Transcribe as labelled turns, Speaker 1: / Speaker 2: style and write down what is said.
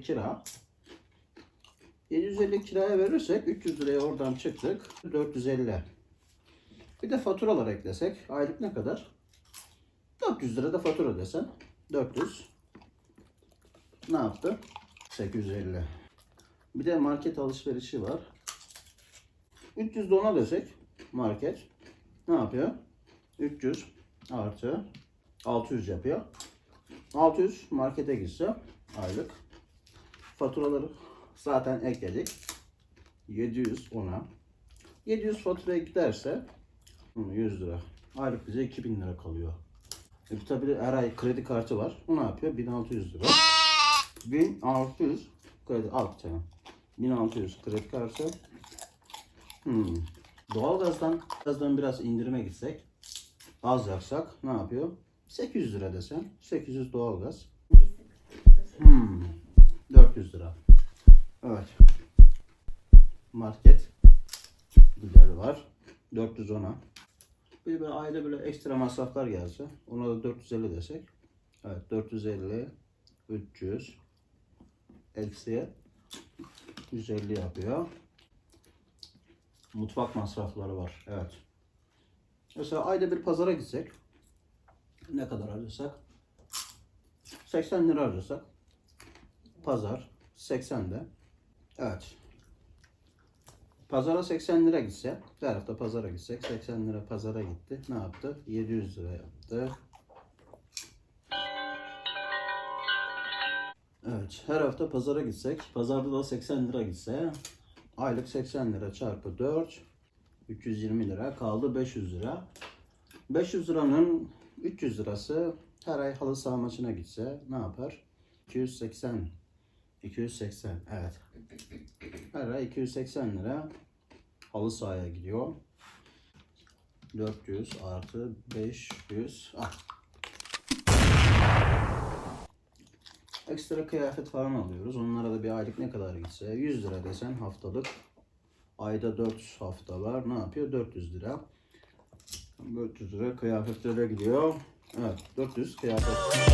Speaker 1: kira. 750 kiraya verirsek 300 liraya oradan çıktık. 450. Bir de faturalar eklesek aylık ne kadar? 400 lira da fatura desen 400. Ne yaptı? 850. Bir de market alışverişi var. 300 de ona desek market ne yapıyor? 300 artı 600 yapıyor. 600 markete gitse aylık. Faturaları zaten ekledik. 700 ona. 700 faturaya giderse hı, 100 lira. Aylık bize 2000 lira kalıyor. E, bir tabii her ay kredi kartı var. O ne yapıyor? 1600 lira. 1600 kredi alt tane. 1600 kredi kartı. Hmm. Doğalgazdan gazdan biraz indirime gitsek az yaksak ne yapıyor? 800 lira desem 800 doğalgaz. Evet. Market gideri var. 410'a. Bir böyle aile böyle ekstra masraflar gelse ona da 450 desek. Evet 450 300 eksi 150 yapıyor. Mutfak masrafları var. Evet. Mesela ayda bir pazara gitsek ne kadar harcasak? 80 lira harcasak pazar 80'de evet pazara 80 lira gitse her hafta pazara gitsek 80 lira pazara gitti ne yaptı 700 lira yaptı Evet her hafta pazara gitsek pazarda da 80 lira gitse aylık 80 lira çarpı 4 320 lira kaldı 500 lira 500 liranın 300 lirası her ay halı saha maçına gitse ne yapar? 280. 280 evet. Her ay 280 lira halı sahaya gidiyor. 400 artı 500. Ah. Ekstra kıyafet falan alıyoruz. Onlara da bir aylık ne kadar gitse 100 lira desen haftalık. Ayda 4 hafta var. Ne yapıyor? 400 lira. 400 lira kıyafetlere gidiyor. Evet 400 kıyafet.